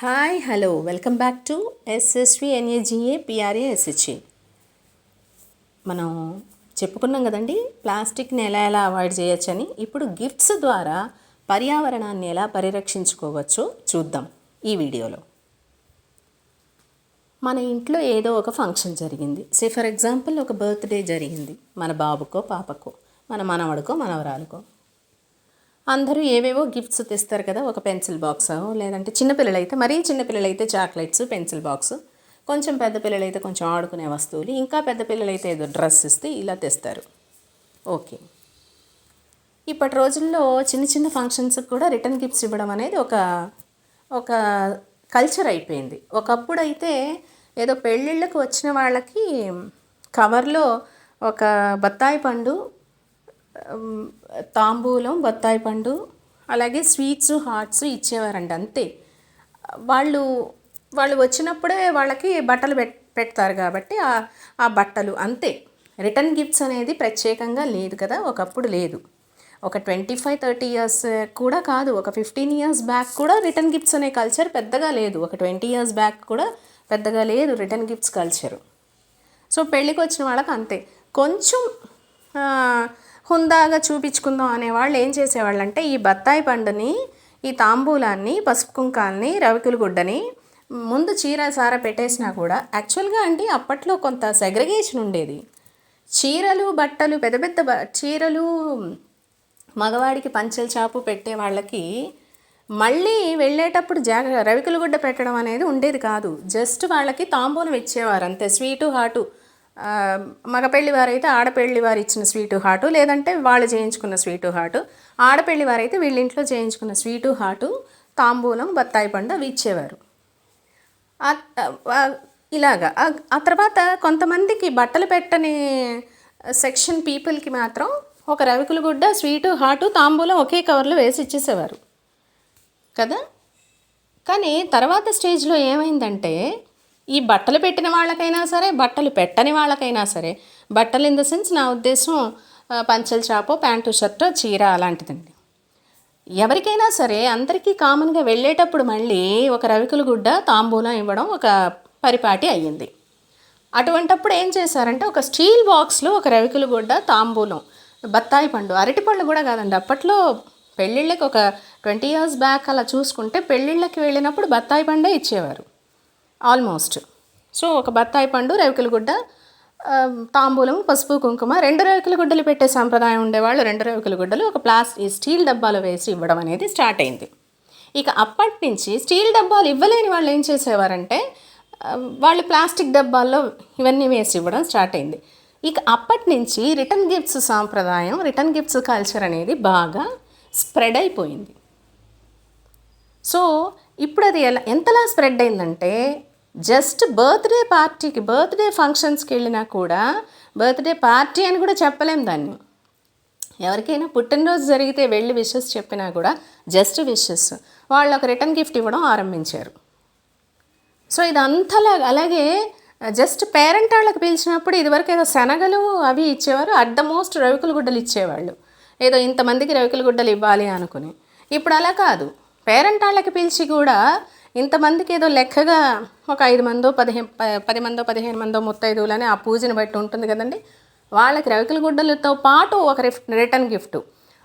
Hi hello welcome back to SSV ఎన్ఏజిఏ PRA SHA మనం చెప్పుకున్నాం కదండి ప్లాస్టిక్ని ఎలా ఎలా అవాయిడ్ చేయొచ్చని. ఇప్పుడు గిఫ్ట్స్ ద్వారా పర్యావరణాన్ని ఎలా పరిరక్షించుకోవచ్చో చూద్దాం ఈ వీడియోలో. మన ఇంట్లో ఏదో ఒక ఫంక్షన్ జరిగింది. సే ఫర్ ఎగ్జాంపుల్ ఒక బర్త్డే జరిగింది. మన బాబుకో పాపకో మన మనవడికో మనవరాలకో. అందరూ ఏవేవో గిఫ్ట్స్ తెస్తారు కదా ఒక పెన్సిల్ బాక్స్ లేదంటే చిన్నపిల్లలైతే మరీ చిన్నపిల్లలైతే చాక్లెట్స్ పెన్సిల్ బాక్స్ కొంచెం పెద్ద పిల్లలైతే కొంచెం ఆడుకునే వస్తువులు ఇంకా పెద్ద పిల్లలైతే ఏదో డ్రెస్ ఇస్తే ఇలా తెస్తారు. ఓకే. ఇప్పటి రోజుల్లో చిన్న చిన్న ఫంక్షన్స్కి కూడా రిటర్న్ గిఫ్ట్స్ ఇవ్వడం అనేది ఒక ఒక కల్చర్ అయిపోయింది. ఒకప్పుడు అయితే ఏదో పెళ్ళిళ్ళకు వచ్చిన వాళ్ళకి కవర్లో ఒక బత్తాయి పండు తాంబూలం బత్తాయి పండు అలాగే స్వీట్స్ హాట్స్ ఇచ్చేవారండి అంతే. వాళ్ళు వాళ్ళు వచ్చినప్పుడే వాళ్ళకి బట్టలు పెట్ పెడతారు కాబట్టి ఆ బట్టలు అంతే. రిటర్న్ గిఫ్ట్స్ అనేది ప్రత్యేకంగా లేదు కదా ఒకప్పుడు లేదు. ఒక ట్వంటీ ఫైవ్ థర్టీ ఇయర్స్ కూడా కాదు ఒక ఫిఫ్టీన్ ఇయర్స్ బ్యాక్ కూడా రిటర్న్ గిఫ్ట్స్ అనే కల్చర్ పెద్దగా లేదు. ఒక ట్వంటీ ఇయర్స్ బ్యాక్ కూడా పెద్దగా లేదు రిటర్న్ గిఫ్ట్స్ కల్చరు. సో పెళ్ళికి వచ్చిన వాళ్ళకి అంతే కొంచెం హుందాగా చూపించుకుందాం అనేవాళ్ళు ఏం చేసేవాళ్ళు అంటే ఈ బత్తాయి పండుని ఈ తాంబూలాన్ని పసుపు కుంకాల్ని రవికుల గుడ్డని ముందు చీర సార పెట్టేసినా కూడా యాక్చువల్గా అండి అప్పట్లో కొంత సెగ్రిగేషన్ ఉండేది. చీరలు బట్టలు పెద్ద పెద్ద బ- చీరలు మగవాడికి పంచెల చాపు పెట్టే వాళ్ళకి మళ్ళీ వెళ్ళేటప్పుడు జాగ్రత్త రవికుల గుడ్డ పెట్టడం అనేది ఉండేది కాదు. జస్ట్ వాళ్ళకి తాంబూలం ఇచ్చేవారు అంతే స్వీటు హాటు. మగపెళ్ళి వారైతే ఆడపెళ్ళి వారు ఇచ్చిన స్వీటు హాటు లేదంటే వాళ్ళు చేయించుకున్న స్వీటు హాటు. ఆడపెళ్ళి వారైతే వీళ్ళింట్లో చేయించుకున్న స్వీటు హాటు తాంబూలం బత్తాయి పండు అవి ఇచ్చేవారు. ఇలాగా. ఆ- ఆ తర్వాత కొంతమందికి బట్టలు పెట్టని సెక్షన్ పీపుల్కి మాత్రం ఒక రవికుల గుడ్డ స్వీటు హాటు తాంబూలం ఒకే కవర్లో వేసి ఇచ్చేసేవారు. కదా? కానీ తర్వాత స్టేజ్లో ఏమైందంటే ఈ బట్టలు పెట్టిన వాళ్ళకైనా సరే బట్టలు పెట్టని వాళ్ళకైనా సరే బట్టలు ఇన్ ద సెన్స్ నా ఉద్దేశం పంచల చాపో ప్యాంటు షర్ట్ చీర అలాంటిదండి. ఎవరికైనా సరే అందరికీ కామన్గా వెళ్ళేటప్పుడు మళ్ళీ ఒక రవికుల గుడ్డ తాంబూలం ఇవ్వడం ఒక పరిపాటి అయ్యింది. అటువంటప్పుడు ఏం చేశారంటే ఒక స్టీల్ బాక్స్లో ఒక రవికుల గుడ్డ తాంబూలం బత్తాయి పండు అరటిపళ్ళు కూడా కాదండి అప్పట్లో పెళ్ళిళ్ళకి ఒక ట్వంటీ ఇయర్స్ బ్యాక్ అలా చూసుకుంటే పెళ్ళిళ్ళకి వెళ్ళినప్పుడు బత్తాయి పండే ఇచ్చేవారు. ఆల్మోస్ట్. సో ఒక బత్తాయి పండు రవికుల గుడ్డ తాంబూలం పసుపు కుంకుమ రెండు రవికుల గుడ్డలు పెట్టే సాంప్రదాయం ఉండేవాళ్ళు రెండు రవికుల గుడ్డలు. ఒక ప్లాస్టిక్ స్టీల్ డబ్బాలో వేసి ఇవ్వడం అనేది స్టార్ట్ అయింది. ఇక అప్పటి నుంచి స్టీల్ డబ్బాలు ఇవ్వలేని వాళ్ళు ఏం చేసేవారంటే వాళ్ళు ప్లాస్టిక్ డబ్బాల్లో ఇవన్నీ వేసి ఇవ్వడం స్టార్ట్ అయింది. ఇక అప్పటి నుంచి రిటర్న్ గిఫ్ట్స్ సాంప్రదాయం రిటర్న్ గిఫ్ట్స్ కల్చర్ అనేది బాగా స్ప్రెడ్ అయిపోయింది. సో ఇప్పుడు అది ఎలా ఎంతలా స్ప్రెడ్ అయిందంటే జస్ట్ బర్త్డే పార్టీకి బర్త్డే ఫంక్షన్స్కి వెళ్ళినా కూడా బర్త్డే పార్టీ అని కూడా చెప్పలేం దాన్ని. ఎవరికైనా పుట్టినరోజు జరిగితే వెళ్ళి విషెస్ చెప్పినా కూడా జస్ట్ విషెస్. వాళ్ళు ఒక రిటర్న్ గిఫ్ట్ ఇవ్వడం ఆరంభించారు. సో ఇది అంతలా అలాగే జస్ట్ పేరెంట్ వాళ్ళకి పిలిచినప్పుడు ఇదివరకు ఏదో శనగలు అవి ఇచ్చేవారు అట్ ద మోస్ట్ రవికుల గుడ్డలు ఇచ్చేవాళ్ళు. ఏదో ఇంతమందికి రవికుల గుడ్డలు ఇవ్వాలి అనుకుని. ఇప్పుడు అలా కాదు. పేరెంట్ వాళ్ళకి పిలిచి కూడా ఇంతమందికి ఏదో లెక్కగా ఒక ఐదు మందో పదిహేను పది మందో పదిహేను మందో ముత్తైదువులని ఆ పూజని బట్టి ఉంటుంది కదండి. వాళ్ళకి రవికుల గుడ్డలతో పాటు ఒక రిఫ్- రిటర్న్ గిఫ్ట్.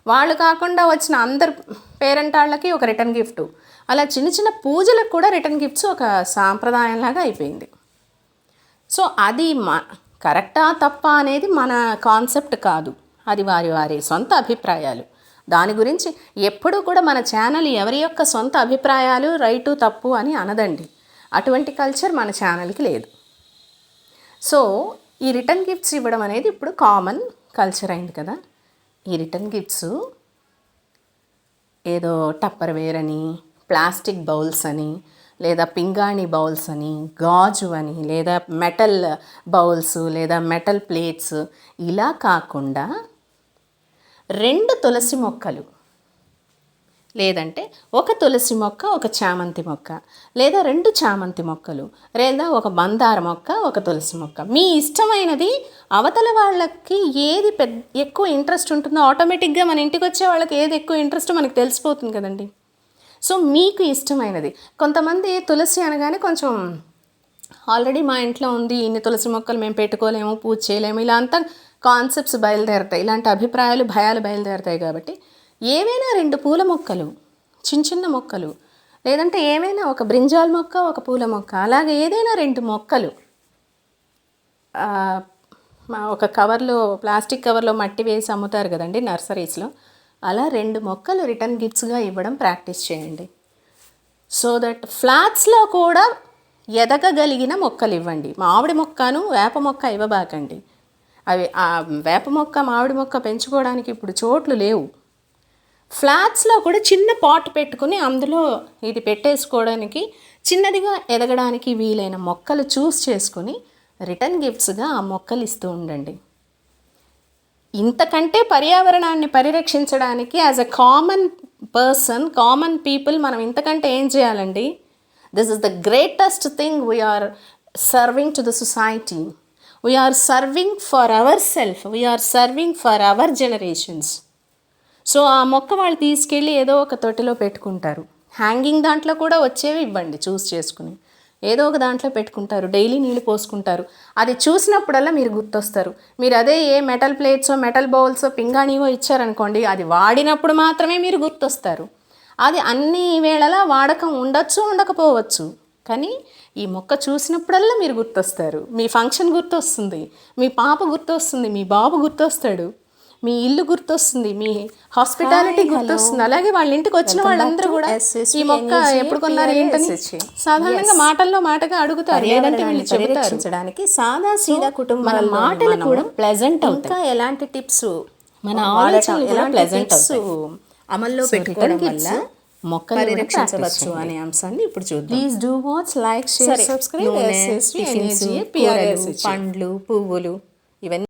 వాళ్ళు కాకుండా వచ్చిన అందరు పేరెంట్ వాళ్ళకి ఒక రిటర్న్ గిఫ్ట్. అలా చిన్న చిన్న పూజలకు కూడా రిటర్న్ గిఫ్ట్స్ ఒక సాంప్రదాయంలాగా అయిపోయింది. సో అది మ కరెక్టా తప్ప అనేది మన కాన్సెప్ట్ కాదు. అది వారి వారి సొంత అభిప్రాయాలు. దాని గురించి ఎప్పుడూ కూడా మన ఛానల్ ఎవరి యొక్క సొంత అభిప్రాయాలు రైటు తప్పు అని అనదండి. అటువంటి కల్చర్ మన ఛానల్కి లేదు. సో ఈ రిటర్న్ గిఫ్ట్స్ ఇవ్వడం అనేది ఇప్పుడు కామన్ కల్చర్ అయింది కదా. ఈ రిటర్న్ గిఫ్ట్స్ ఏదో టప్పర్ వేర్ అని ప్లాస్టిక్ బౌల్స్ అని లేదా పింగాణి బౌల్స్ అని గాజు అని లేదా మెటల్ బౌల్స్ లేదా మెటల్ ప్లేట్స్ ఇలా కాకుండా రెండు తులసి మొక్కలు. లేదంటే ఒక తులసి మొక్క ఒక చామంతి మొక్క లేదా రెండు చామంతి మొక్కలు లేదా ఒక మందార మొక్క ఒక తులసి మొక్క. మీ ఇష్టమైనది అవతల వాళ్ళకి ఏది పెద్ద ఎక్కువ ఇంట్రెస్ట్ ఉంటుందో ఆటోమేటిక్గా మన ఇంటికి వచ్చే వాళ్ళకి ఏది ఎక్కువ ఇంట్రెస్ట్ మనకు తెలిసిపోతుంది కదండి. సో మీకు ఇష్టమైనది. కొంతమంది తులసి అనగానే కొంచెం ఆల్రెడీ మా ఇంట్లో ఉంది ఇన్ని తులసి మొక్కలు మేము పెట్టుకోలేము పూజ చేయలేము ఇలా అంతా కాన్సెప్ట్స్ బయలుదేరతాయి ఇలాంటి అభిప్రాయాలు భయాలు బయలుదేరతాయి కాబట్టి ఏవైనా రెండు పూల మొక్కలు చిన్న చిన్న మొక్కలు లేదంటే ఏమైనా ఒక బ్రింజాల్ మొక్క ఒక పూల మొక్క అలాగే ఏదైనా రెండు మొక్కలు మా ఒక కవర్లో ప్లాస్టిక్ కవర్లో మట్టి వేసి అమ్ముతారు కదండి నర్సరీస్లో అలా రెండు మొక్కలు రిటర్న్ గిఫ్ట్స్గా ఇవ్వడం ప్రాక్టీస్ చేయండి. సో దట్ ఫ్లాట్స్లో కూడా ఎదగగలిగిన మొక్కలు ఇవ్వండి. మామిడి మొక్కను వేప మొక్క ఇవ్వబాకండి. అవి ఆ వేప మొక్క మామిడి మొక్క పెంచుకోవడానికి ఇప్పుడు చోట్లు లేవు. ఫ్లాట్స్లో కూడా చిన్న పాట్ పెట్టుకుని అందులో ఇది పెట్టేసుకోవడానికి చిన్నదిగా ఎదగడానికి వీలైన మొక్కలు చూస్ చేసుకుని రిటర్న్ గిఫ్ట్స్గా ఆ మొక్కలు ఇస్తూ ఉండండి. ఇంతకంటే పర్యావరణాన్ని పరిరక్షించడానికి as a common person common people మనం ఇంతకంటే ఏం చేయాలండి? This is the greatest thing we are serving to the society we are serving for our self we are serving for our generations so ఆ మొక్క వాళ్ళు తీసుకెళ్ళి ఏదో ఒక తొట్టిలో పెట్టుకుంటారు. హ్యాంగింగ్ దాంట్లో కూడా వచ్చేవి ఇవ్వండి చూస్ చేసుకుని. ఏదో ఒక దాంట్లో పెట్టుకుంటారు డైలీ నీళ్ళు పోసుకుంటారు. అది చూసినప్పుడల్లా మీరు గుర్తొస్తారు. మీరు అదే ఏ మెటల్ ప్లేట్సో మెటల్ బౌల్సో పింగాణివో ఇచ్చారనుకోండి అది వాడినప్పుడు మాత్రమే మీరు గుర్తొస్తారు. అది అన్ని వేళలా వాడకం ఉండొచ్చు ఉండకపోవచ్చు. కానీ ఈ మొక్క చూసినప్పుడల్లా మీరు గుర్తొస్తారు. మీ ఫంక్షన్ గుర్తొస్తుంది. మీ పాప గుర్తొస్తుంది. మీ బాబు గుర్తొస్తాడు. మీ ఇల్లు గుర్తొస్తుంది. మీ హాస్పిటాలిటీ గుర్తొస్తుంది. అలాగే వాళ్ళ ఇంటికి వచ్చిన వాళ్ళందరూ కూడా ఈ మొక్క ఎప్పుడు కొన్నారు ఏంటని సాధారణంగా మాటల్లో మాటగా అడుగుతారు. లేదంటే వీళ్ళు చెబుతారు. సాదా సీదా మన కుటుంబాల మాటలు కూడా ప్లెజెంట్ ఇంకా ఎలాంటి టిప్స్ మన టిప్స్ అమల్లో పెట్టుకోవడం వల్ల మొక్కలు పరిరక్షించవచ్చు అనే అంశాన్ని ఇప్పుడు చూద్దాం. Please do watch like share subscribe పండ్లు పువ్వులు ఇవన్నీ